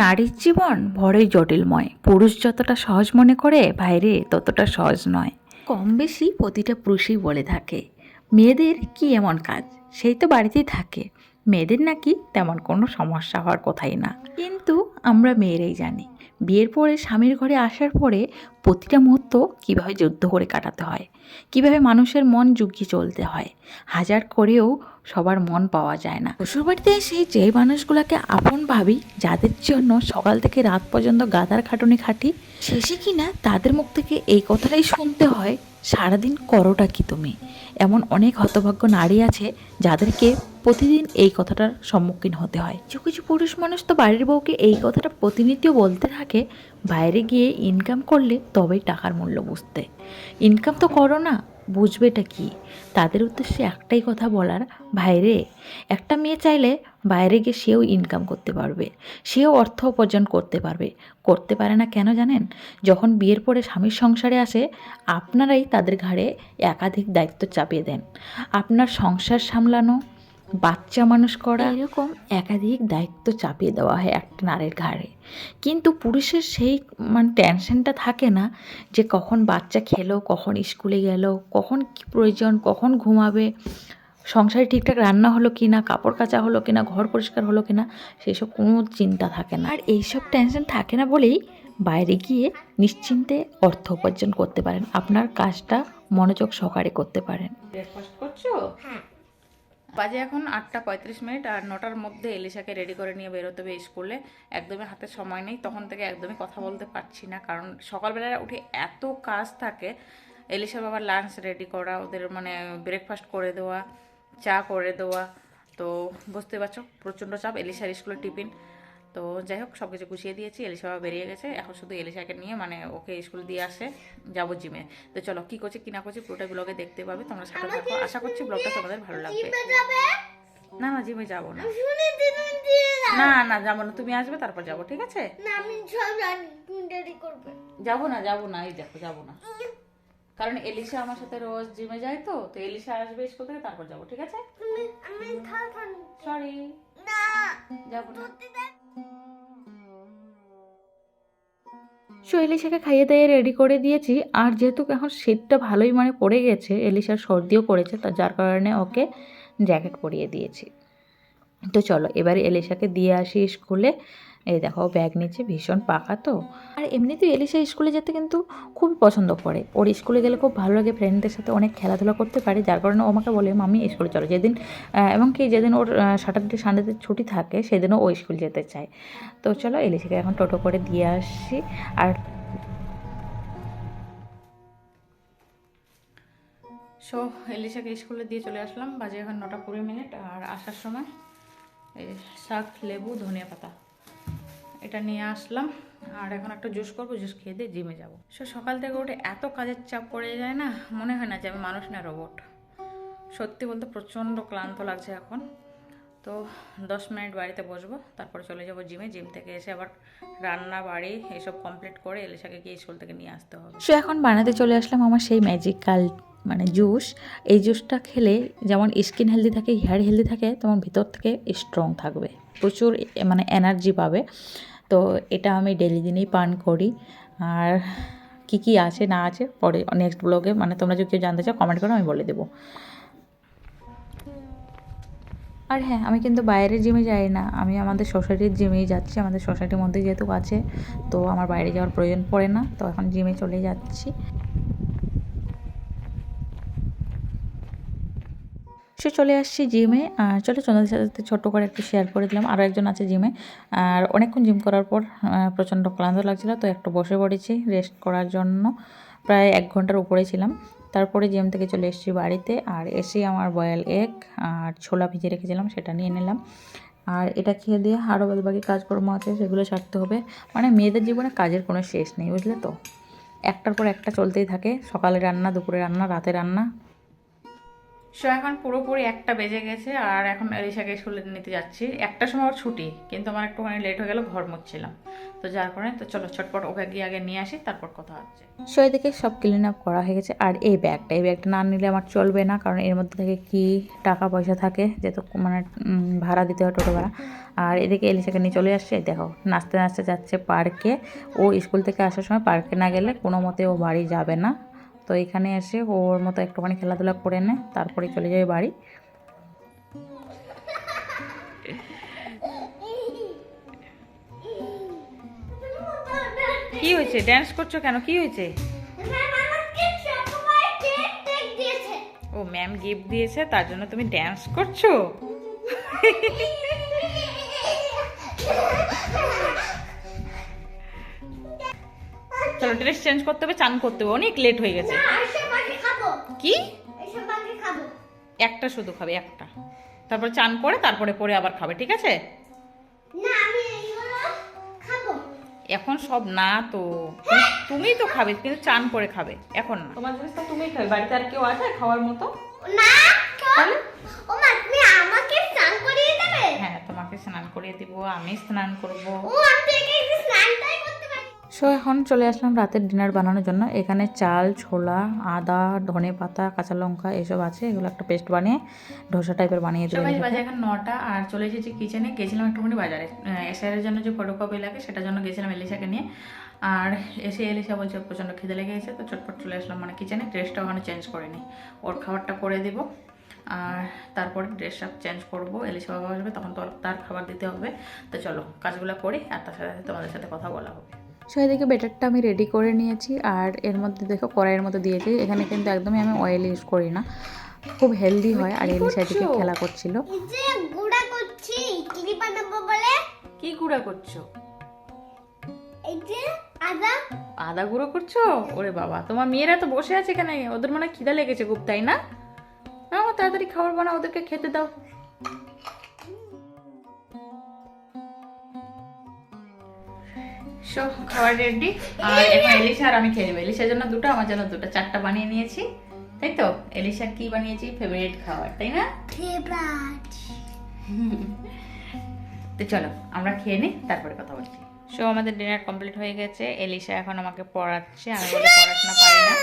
নারীর জীবন বড়ই জটিলময়। পুরুষ যতটা সহজ মনে করে বাইরে ততটা সহজ নয়। কম বেশি প্রতিটা পুরুষই বলে থাকে, মেয়েদের কি এমন কাজ? সেই তো বাড়িতেই থাকে। মেয়েদের নাকি তেমন কোনো সমস্যা হওয়ার কথাই না। কিন্তু আমরা মেয়েরাই জানি, বিয়ের পরে স্বামীর ঘরে আসার পরে প্রতিটা মুহূর্ত কীভাবে যুদ্ধ করে কাটাতে হয়, কীভাবে মানুষের মন জুগিয়ে চলতে হয়, হাজার করেও সবার মন পাওয়া যায় না। শ্বশুরবাড়িতে এসে যে মানুষগুলোকে আপন ভাবি, যাদের জন্য সকাল থেকে রাত পর্যন্ত গাদার খাটুনি খাটি, শেষে কিনা তাদের মুখ থেকে এই কথাটাই শুনতে হয়, সারাদিন করোটা কি তুমি? এমন অনেক হতভাগ্য নারী আছে, যাদেরকে প্রতিদিন এই কথাটার সম্মুখীন হতে হয়। কিছু কিছু পুরুষ মানুষ তো বাড়ির বউকে এই কথাটা প্রতিনিধিও বলতে থাকে, বাইরে গিয়ে ইনকাম করলে তবেই টাকার মূল্য বুঝতে। ইনকাম তো করো না বুঝবেটা কি? তাদের উদ্দেশ্যে একটাই কথা বলার বাইরে একটা মেয়ে চাইলে বাইরে গিয়ে সেও ইনকাম করতে পারবে, সেও অর্থ উপার্জন করতে পারবে। করতে পারে না কেন জানেন? যখন বিয়ের পরে স্বামীর সংসারে আসে, আপনারাই তাদের ঘাড়ে একাধিক দায়িত্ব চাপিয়ে দেন। আপনার সংসার সামলানো বাচ্চা মানুষ করা। এরকম একাধিক দায়িত্ব চাপিয়ে দেওয়া হয় একটা নারীর ঘাড়ে। কিন্তু পুরুষের সেই মানে টেনশনটা থাকে না যে কখন বাচ্চা খেলো কখন স্কুলে গেল কখন কি প্রয়োজন কখন ঘুমাবে সংসারে ঠিকঠাক রান্না হলো কি না কাপড় কাচা হলো কি না ঘর পরিষ্কার হলো কি না সেসব কোনো চিন্তা থাকে না। আর এইসব টেনশন থাকে না বলেই বাইরে গিয়ে নিশ্চিন্তে অর্থ উপার্জন করতে পারেন। আপনার কাজটা মনোযোগ সহকারে করতে পারেন। ব্রেকফাস্ট করছ? বাজে এখন আটটা পঁয়ত্রিশ মিনিট আর নটার মধ্যে এলিশাকে রেডি করে নিয়ে বেরোতে হবে স্কুলে। একদমই হাতে সময় নেই, তখন থেকে একদমই কথা বলতে পারছি না, কারণ সকালবেলা উঠে এত কাজ থাকে এলিশা বাবার লাঞ্চ রেডি করা, ওদের মানে ব্রেকফাস্ট করে দেওয়া, চা করে দেওয়া, তো বুঝতে পারছ, প্রচণ্ড চাপ, এলিশার স্কুলে টিফিন তো যাই হোক সব কিছু গুছিয়ে দিয়েছি এলিশা বেরিয়ে গেছে। এখন শুধু এলিশাকে নিয়ে মানে ওকে স্কুল দিয়ে আসে যাব জিমে। তো চলো কী করছে কি না করছি পুরোটা ব্লগে দেখতে পাবে। তোমরা সাথে থাকো। আশা করছি ব্লগটা তোমাদের ভালো লাগবে। না না জিমে যাব না। না না যাব না। তুমি আসবে তারপর যাব ঠিক আছে? যাব না যাব না এই দেখো যাব না। কারণ এলিশা আমার সাথে রোজ জিমে যায় তো তো এলিশা আসবে স্কুল থেকে তারপর যাব ঠিক আছে? সরি না। যাব না। সো এলিশাকে খাইয়ে দাইয়ে রেডি করে দিয়েছি। আর যেহেতু এখন শীতটা ভালোই মানে পড়ে গেছে এলিশার সর্দিও করেছে তা যার কারণে ওকে জ্যাকেট পরিয়ে দিয়েছি। তো চলো, এবারে এলিশাকে দিয়ে আসি স্কুলে। এই দেখো ব্যাগ নিচ্ছে ভীষণ পাকা তো। আর এমনিতেই এলিশা স্কুলে যেতে কিন্তু খুব পছন্দ করে। ওর স্কুলে গেলে খুব ভালো লাগে ফ্রেন্ডদের সাথে অনেক খেলাধুলা করতে পারে যার কারণে ও আমাকে বলে মামি স্কুলে চলো। যেদিন আহ, এবং কি যেদিন ওর স্যাটারডে সানডেতে ছুটি থাকে সেদিনও ও স্কুল যেতে চায়। তো চলো এলিশাকে এখন টোটো করে দিয়ে আসছি আর সো এলিশাকে স্কুলে দিয়ে চলে আসলাম। বাজে এখন নটা কুড়ি মিনিট আর আসার সময় শাক লেবু ধনিয়া পাতা। এটা নিয়ে আসলাম। আর এখন একটা জুস করব, জুস খেয়ে দিয়ে জিমে যাব। সে সকাল থেকে উঠে এত কাজের চাপ পড়ে যায় না, মনে হয় না যে আমি মানুষ না রোবট সত্যি বলতে প্রচণ্ড ক্লান্ত লাগছে এখন। তো দশ মিনিট বাড়িতে বসবো, তারপরে চলে যাব জিমে। জিম থেকে এসে আবার রান্না, বাড়ি এসব কমপ্লিট করে এলিশাকে গিয়ে স্কুল থেকে নিয়ে আসতে হবে। সে এখন বানাতে চলে আসলাম আমার সেই ম্যাজিক্যাল মানে জুস। এই জুসটা খেলে যেমন স্কিন হেলদি থাকে হেয়ার হেলদি থাকে, তেমন ভিতর থেকে স্ট্রং থাকবে। প্রচুর মানে এনার্জি পাবে। তো এটা আমি ডেলি দিনেই পান করি। আর কি কি আছে, না আছে, পরে নেক্সট ব্লগে মানে তোমরা যদি কেউ জানতে চাও কমেন্ট করো আমি বলে দেবো। আর হ্যাঁ আমি কিন্তু বাইরের জিমে যাই না। আমি আমাদের সোসাইটির জিমেই যাচ্ছি। আমাদের সোসাইটির মধ্যে যেহেতু আছে, তো আমার বাইরে যাওয়ার প্রয়োজন পড়ে না। তো এখন জিমে চলে যাচ্ছি। সে চলে আসছি জিমে আর চলো চন্দ্রদের সাথে ছোট্ট করে একটু শেয়ার করে দিলাম। আরও একজন আছে জিমে আর অনেকক্ষণ জিম করার পর প্রচণ্ড ক্লান্ত লাগছিল, তো একটু বসে পড়েছি রেস্ট করার জন্য। প্রায় এক ঘণ্টার উপরে ছিলাম। তারপরে জিম থেকে চলে এসেছি বাড়িতে। আর এসে আমার বয়েল এগ আর ছোলা ভিজে রেখেছিলাম, সেটা নিয়ে নিলাম। আর এটা খেয়ে দিয়ে আরও বাকি কাজকর্ম আছে, সেগুলো ছাড়তে হবে। মানে মেয়েদের জীবনে কাজের কোনো শেষ নেই, বুঝলে তো? একটার পর একটা চলতেই থাকে। সকালে রান্না, দুপুরে রান্না, রাতে রান্না। সো এখন পুরোপুরি একটা বেজে গেছে আর এখন এলিশাকে স্কুলে নিতে যাচ্ছি। একটা সময় ছুটি, কিন্তু আমার একটুখানি লেট হয়ে গেল, ঘর মুচ্ছিলাম তো যার কারণে, তো চলো ছটপট ওকে গিয়ে আগে নিয়ে আসি, তারপর কথা হচ্ছে। সো এদিকে সব ক্লিন আপ করা হয়ে গেছে। আর এই ব্যাগটা এই ব্যাগটা না নিলে আমার চলবে না, কারণ এর মধ্যে থেকে কি টাকা পয়সা থাকে যেহেতু মানে ভাড়া দিতে হয় টোটো ভাড়া। আর এদিকে এলিশাকে নিয়ে চলে আসছে দেখো, নাচতে নাচতে যাচ্ছে পার্কে। ও স্কুল থেকে আসার সময় পার্কে না গেলে কোনো মতে ও বাড়ি যাবে না। তো এখানে এসে ওর মতো একটুখানি খেলাধুলা করে নেয় তারপরে চলে যাবে বাড়ি। কি হয়েছে? ড্যান্স করছ কেন? কি হয়েছে? ও ম্যাম গিফট দিয়েছে তার জন্য তুমি ড্যান্স করছ? চলো ড্রেস চেঞ্জ করতে হবে চান করতে হবে অনেক লেট হয়ে গেছে। কি? এসব আগে খাব। একটা শুধু খাবে একটা। তারপরে চান করে তারপরে পরে আবার খাবে ঠিক আছে? না আমি এইগুলো খাব। এখন সব না তো তুমি- তুমিই তো খাবে কিন্তু চান করে খাবে এখন না। তোমার জিনিস তো তুমিই খাবে বাড়িতে আর কেউ আছে খাওয়ার মতো? না কেন? ও মা তুমি আমাকে স্নান করিয়ে দেবে? হ্যাঁ তোমাকে স্নান করিয়ে দিব আমি স্নান করব। ও আমি তো সো এখন চলে আসলাম রাতের ডিনার বানানোর জন্য। এখানে চাল ছোলা আদা ধনে পাতা কাঁচা লঙ্কা এসব আছে। এগুলো একটা পেস্ট বানিয়ে ধোসা টাইপের বানিয়ে এটাকে। বাজে এখন নটা আর চলে এসেছি কিচেনে। গেছিলাম একটুখানি বাজারে। এসআইয়ের জন্য যে ফটোকপি লাগে সেটার জন্য গেছিলাম এলিশাকে নিয়ে। আর এসে এলিশা বলছে প্রচণ্ড খিদে লেগে গেছে তো চটপট চলে আসলাম মানে কিচেনে। ড্রেসটা ওখানে চেঞ্জ করে নিই ওর খাবারটা করে দিব। আর তারপরে ড্রেসটা চেঞ্জ করব। এলিশা বাবা আসবে তখন তো তার খাবার দিতে হবে। তো চলো কাজগুলো করি আর তার সাথে সাথে তোমাদের সাথে কথা বলা হবে। সো এদিকে বেটারটা আমি রেডি করে নিয়েছি আর এর মধ্যে দেখো কড়াইয়ের মধ্যে দিয়েছি এখানে কিন্তু একদমই আমি অয়েল ইউজ করি না। খুব হেলদি হয় আর এদিকে করছ? খেলা করছিল। এই গুড়া করছি ইডলি বানাবো বলে। কি গুঁড়া করছ? এই যে আদা। আদা গুঁড়ো করছ? ওরে বাবা তোমার মেয়েরা তো বসে আছে এখানে। ওদের মনে হয় খিদা লেগেছে খুব তাই না? না তাড়াতাড়ি খাবার বানা ওদেরকে খেতে দাও। সব খাবার রেডি আর এখন এলিশা আর আমি খেয়ে নেব। এলিশার জন্য দুটো আমার জন্য দুটো। চারটা বানিয়ে নিয়েছি। তাই তো? এলিশা কি বানিয়েছি? ফেভারিট খাবার তাই না? ফেভারিট তো চলো আমরা খেয়ে নিই তারপরে কথা বলছি। সো আমাদের ডিনার কমপ্লিট হয়ে গেছে। এলিশা এখন আমাকে পড়াচ্ছে আমি বলে পড়াশোনা পারি না।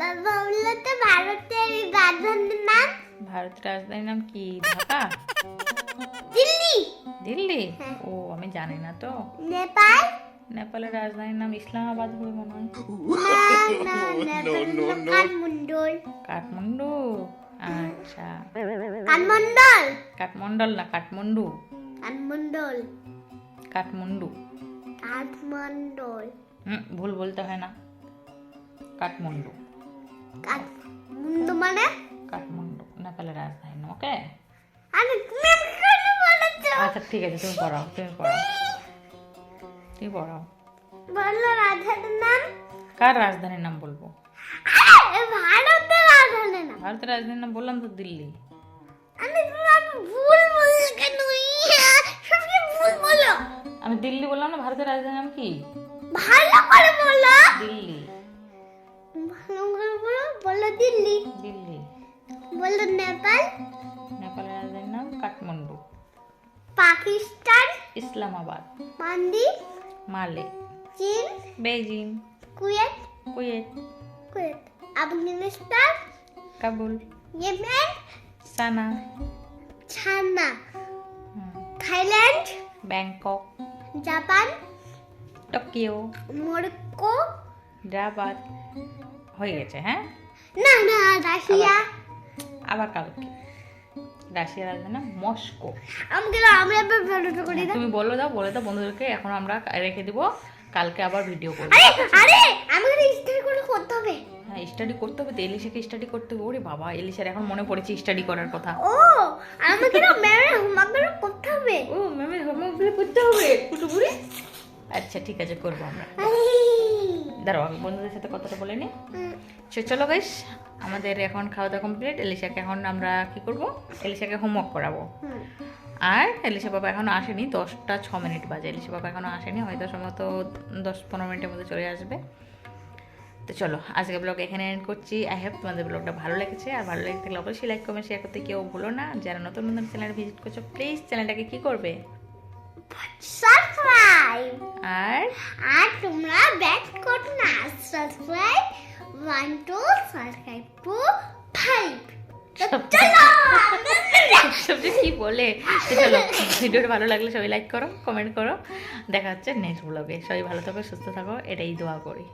বাবা বলল তো ভারতের রাজধানীর নাম? ভারতের রাজধানীর নাম কি? ঢাকা? দিল্লি? দিল্লি ও আমি জানি না তো। নেপাল? নেপালের রাজধানীর নাম ইসলামাবাদ হবে মনে হয়। কাঠমন্ডল কাঠমান্ডু? আচ্ছা। কাঠমন্ডল? কাঠমন্ডল না কাঠমান্ডু। কাঠমন্ডল। কাঠমান্ডু। কাঠমন্ডল। হুম ভুল বলতে হয় না। কাঠমান্ডু। কাঠমুন্ডু মানে? কাঠমান্ডু নেপালের রাজধানী ওকে? আরে তুমি আমাকে কেন বলেছ আচ্ছা ঠিক আছে তুমি পড়াও তুমি পড়াও। তুমি পড়াও। বলল রাজধানীর নাম? কার রাজধানীর নাম বলব? ভারতের রাজধানীর নাম। ভারতের রাজধানীর নাম বললাম তো দিল্লি। আমি ভুল বললে কেন? সবকে ভুল বলো। আমি দিল্লি বললাম না ভারতের রাজধানীর নাম কি? ভালো করে বলো। দিল্লি। ভালো করে বলো বলো দিল্লি। দিল্লি। বলো নেপাল। পাকিস্তান ইসলামাবাদ মান্দি মালে চীন Beijing Kuwait Kuwait Kuwait Afghanistan Kabul Yemen Sanaa ছানা Thailand Bangkok Japan Tokyo Morocco Hyderabad হয়ে গেছে হ্যাঁ? না না রাশিয়া। আবার কালকে। রাশিয়ার রাজধানী নাম মস্কো। আমাকে আমি আবার ভিডিও করি না তুমি বলো দাও বলে দাও বন্ধুদেরকে এখন আমরা রেখে দিব কালকে আবার ভিডিও করব। আরে আরে আমাকে স্টার করে করতে হবে। হ্যাঁ স্টাডি করতে হবে তো এলিশাকে স্টাডি করতে হবে। ওরে বাবা এলিশার এখন মনে পড়েছে স্টাডি করার কথা। ও আমাকে না ম্যামের হোমওয়ার্ক করতে হবে। ও ম্যামের হোমওয়ার্কগুলো করতে হবে কুটু বুড়ি। আচ্ছা ঠিক আছে করব আমরা। দাঁড়াও আমি বন্ধুদের সাথে কথাটা বলে নিই। চলো গাইস আমাদের এখন খাওয়া দাওয়া কমপ্লিট এলিশাকে এখন আমরা কি করব? এলিশাকে হোমওয়ার্ক করাবো। আর এলিশা বাবা এখনও আসেনি দশটা ছ মিনিট বাজে। এলিশা বাবা এখনও আসেনি হয়তো সম্ভবত দশ পনেরো মিনিটের মধ্যে চলে আসবে। তো চলো আজকে ব্লগ এখানে এন্ড করছি। আই হোপ তোমাদের ব্লগটা ভালো লেগেছে। আর ভালো লেগে থাকলে অবশ্যই লাইক কমেন্ট শেয়ার করতে কেউ ভুলো না। যারা নতুন নতুন চ্যানেল ভিজিট করছ প্লিজ চ্যানেলটাকে কি করবে? সাবস্ক্রাইব আর? আর তোমরা ব্যাক করো না subscribe one two subscribe two five সবজি কি বলে? চলো ভিডিওটা ভালো লাগলে সবাই লাইক করো কমেন্ট করো। দেখা হচ্ছে নেক্সট ব্লগে সবাই ভালো থাকো সুস্থ থাকো এটাই দোয়া করি।